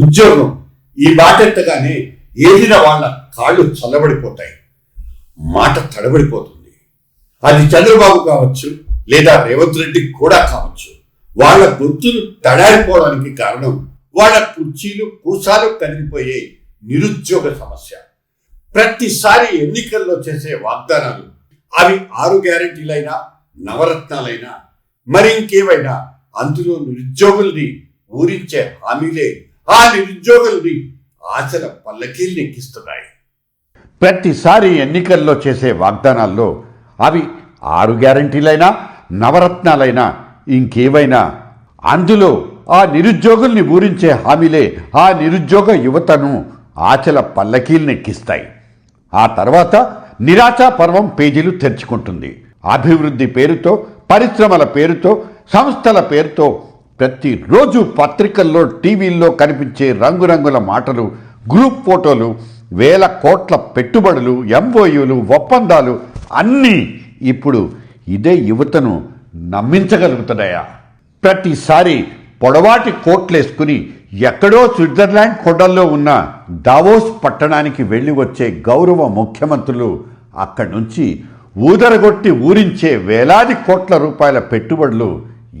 ఉద్యోగం ఈ బాటెత్తగానే ఏదిన వాళ్ళ కాళ్ళు చల్లబడిపోతాయి. మాట తడబడిపోతుంది. అది చంద్రబాబు కావచ్చు లేదా రేవంత్ రెడ్డి కూడా కావచ్చు. వాళ్ళ గొంతులు తడారిపోవడానికి కారణం వాళ్ళ కుర్చీలు కూసాలు కదిలిపోయే నిరుద్యోగ సమస్య. ప్రతిసారి ఎన్నికల్లో చేసే వాగ్దానాలు అవి ఆరు గ్యారెంటీలైనా నవరత్నాలైనా మరి ఇంకేమైనా అందులో నిరుద్యోగుల్ని ఊరించే హామీలే ఆ నిరుద్యోగుల్ని ఆశల పల్లకీలు ఎక్కిస్తున్నాయి ప్రతిసారి ఎన్నికల్లో చేసే వాగ్దానాల్లో అవి ఆరు గ్యారంటీలైనా నవరత్నాలైనా ఇంకేవైనా. అందులో ఆ నిరుద్యోగుల్ని ఊరించే హామీలే ఆ నిరుద్యోగ యువతను ఆచల పల్లకీలనెక్కిస్తాయి ఆ తర్వాత నిరాశా పర్వం పేజీలు తెరుచుకుంటుంది. అభివృద్ధి పేరుతో పరిశ్రమల పేరుతో సంస్థల పేరుతో ప్రతిరోజు పత్రికల్లో టీవీల్లో కనిపించే రంగురంగుల మాటలు గ్రూప్ ఫోటోలు వేల కోట్ల పెట్టుబడులు ఎంఓయూలు ఒప్పందాలు అన్నీ ఇప్పుడు ఇదే యువతను నమ్మించగలుగుతున్నాయా? ప్రతిసారి పొడవాటి కోట్లేసుకుని ఎక్కడో స్విట్జర్లాండ్ కొండల్లో ఉన్న దావోస్ పట్టణానికి వెళ్ళి వచ్చే గౌరవ ముఖ్యమంత్రులు అక్కడి నుంచి ఊదరగొట్టి ఊరించే వేలాది కోట్ల రూపాయల పెట్టుబడులు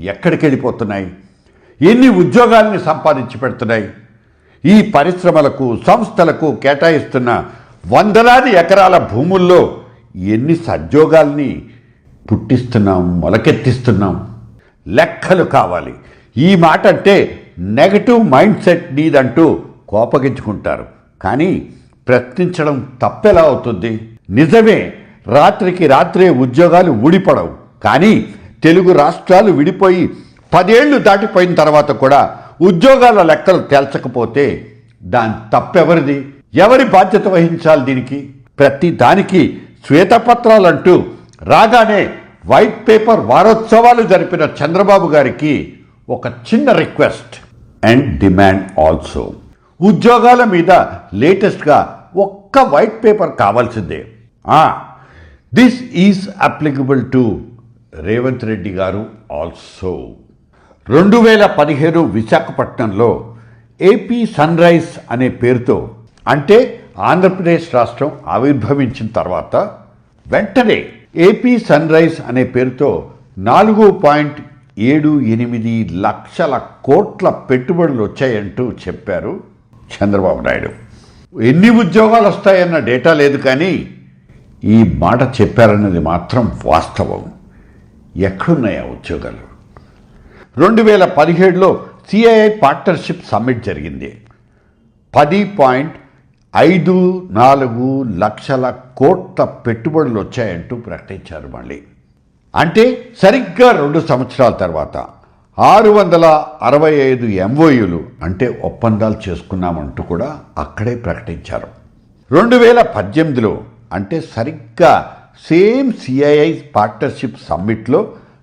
ఎక్కడికి వెళ్ళిపోతున్నాయి ఎన్ని ఉద్యోగాల్ని సంపాదించి పెడుతున్నాయి? ఈ పరిశ్రమలకు సంస్థలకు కేటాయిస్తున్న వందలాది ఎకరాల భూముల్లో ఎన్ని సద్యోగాల్ని పుట్టిస్తున్నాం మొలకెత్తిస్తున్నాం? లెక్కలు కావాలి. ఈ మాట అంటే నెగటివ్ మైండ్ సెట్ నీదంటూ కోపగించుకుంటారు. కానీ ప్రశ్నించడం తప్పెలా అవుతుంది? నిజమే రాత్రికి రాత్రే ఉద్యోగాలు ఊడిపడవు. కానీ తెలుగు రాష్ట్రాలు విడిపోయి పదేళ్ళు దాటిపోయిన తర్వాత కూడా ఉద్యోగాల లెక్కలు తేల్చకపోతే దాని తప్పెవరిది? ఎవరి బాధ్యత వహించాలి దీనికి? ప్రతి దానికి శ్వేతపత్రాలంటూ రాగానే వైట్ పేపర్ వారోత్సవాలు జరిపిన చంద్రబాబు గారికి ఒక చిన్న రిక్వెస్ట్ అండ్ డిమాండ్ ఆల్సో. ఉద్యోగాల మీద లేటెస్ట్గా ఒక్క వైట్ పేపర్ కావాల్సిందే. This is applicable to Revanth Reddy garu also. రెండు వేల పదిహేడు విశాఖపట్నంలో ఏపీ సన్ రైజ్ అనే పేరుతో అంటే ఆంధ్రప్రదేశ్ రాష్ట్రం ఆవిర్భవించిన తర్వాత వెంటనే ఏపీ సన్ రైజ్ అనే పేరుతో నాలుగు పాయింట్ ఏడు ఎనిమిది లక్షల కోట్ల పెట్టుబడులు వచ్చాయంటూ చెప్పారు చంద్రబాబు నాయుడు. ఎన్ని ఉద్యోగాలు వస్తాయన్న డేటా లేదు కానీ ఈ మాట చెప్పారన్నది మాత్రం వాస్తవం. ఎక్కడున్నాయి ఆ ఉద్యోగాలు? రెండు వేల పదిహేడులో సిఐఐ పార్ట్నర్షిప్ సమ్మిట్ జరిగింది. పది పాయింట్ ఐదు నాలుగు లక్షల కోట్ల పెట్టుబడులు వచ్చాయంటూ ప్రకటించారు మళ్ళీ. అంటే సరిగ్గా రెండు సంవత్సరాల తర్వాత ఆరు వందల అరవై ఐదు ఎంఓయూలు అంటే ఒప్పందాలు చేసుకున్నామంటూ కూడా అక్కడే ప్రకటించారు. రెండు వేల పద్దెనిమిదిలో అంటే సరిగ్గా సేమ్ సిఐఐ పార్ట్నర్షిప్ సమ్మిట్లో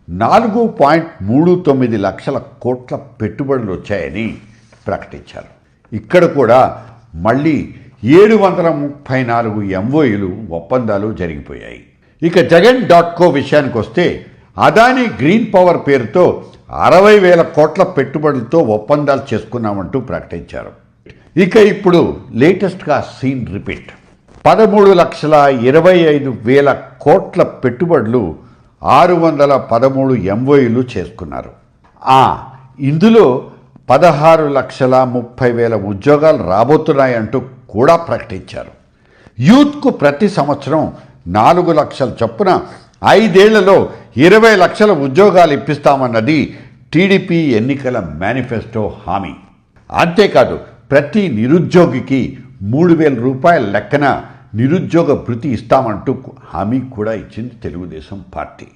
నాలుగు పాయింట్ మూడు తొమ్మిది లక్షల కోట్ల పెట్టుబడులు వచ్చాయని ప్రకటించారు. ఇక్కడ కూడా మళ్ళీ ఏడు వందల ముప్పై నాలుగు ఎంఓయులు ఒప్పందాలు జరిగిపోయాయి. ఇక జగన్ డాట్ కో విషయానికి వస్తే అదానీ గ్రీన్ పవర్ పేరుతో అరవై వేల కోట్ల పెట్టుబడులతో ఒప్పందాలు చేసుకున్నామంటూ ప్రకటించారు. ఇక ఇప్పుడు లేటెస్ట్గా సీన్ రిపీట్. పదమూడు లక్షల ఇరవై ఐదు వేల కోట్ల పెట్టుబడులు ఆరు వందల పదమూడు ఎంఓయూలు చేసుకున్నారు. ఇందులో పదహారు లక్షల ముప్పై వేల ఉద్యోగాలు రాబోతున్నాయంటూ కూడా ప్రకటించారు. యూత్కు ప్రతి సంవత్సరం నాలుగు లక్షల చొప్పున ఐదేళ్ళలో ఇరవై లక్షల ఉద్యోగాలు ఇప్పిస్తామన్నది టీడీపీ ఎన్నికల మేనిఫెస్టో హామీ. అంతేకాదు ప్రతి నిరుద్యోగికి మూడు వేల రూపాయల లెక్కన నిరుద్యోగ భృతి ఇస్తామంటూ హామీ కూడా ఇచ్చింది తెలుగుదేశం పార్టీ.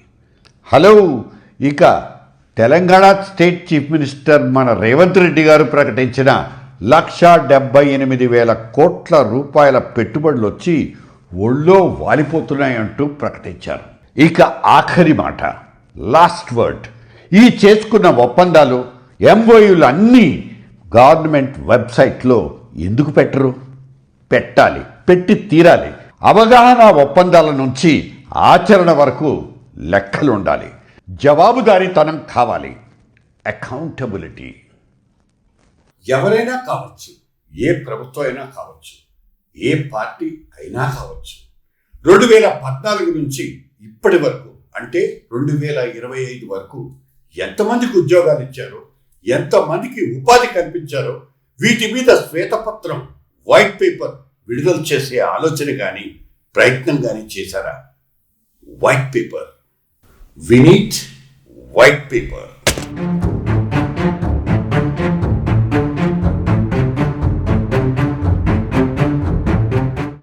హలో ఇక తెలంగాణ స్టేట్ చీఫ్ మినిస్టర్ మన రేవంత్ రెడ్డి గారు ప్రకటించిన లక్ష డెబ్బై ఎనిమిది వేల కోట్ల రూపాయల పెట్టుబడులు వచ్చి ఒళ్ళో వాలిపోతున్నాయంటూ ప్రకటించారు. ఇక ఆఖరి మాట లాస్ట్ వర్డ్. ఈ చేసుకున్న ఒప్పందాలు ఎంఓయూలు అన్నీ గవర్నమెంట్ వెబ్సైట్లో ఎందుకు పెట్టరు? పెట్టాలి పెట్టి తీరాలి. అవగాహన ఒప్పందాల నుంచి ఆచరణ వరకు లెక్కలు ఉండాలి. జవాబుదారీతనం కావాలి. అకౌంటబిలిటీ. ఎవరైనా కావచ్చు ఏ ప్రభుత్వం అయినా కావచ్చు ఏ పార్టీ అయినా కావచ్చు. రెండు వేల పద్నాలుగు నుంచి ఇప్పటి వరకు అంటే రెండు వేల ఇరవై ఐదు వరకు ఎంతమందికి ఉద్యోగాలు ఇచ్చారో ఎంతమందికి ఉపాధి కల్పించారో వీటి మీద శ్వేతపత్రం వైట్ పేపర్ విడుదల చేసే ఆలోచన కానీ ప్రయత్నం కానీ చేశారా? వైట్ పేపర్ వినీట్ వైట్ పేపర్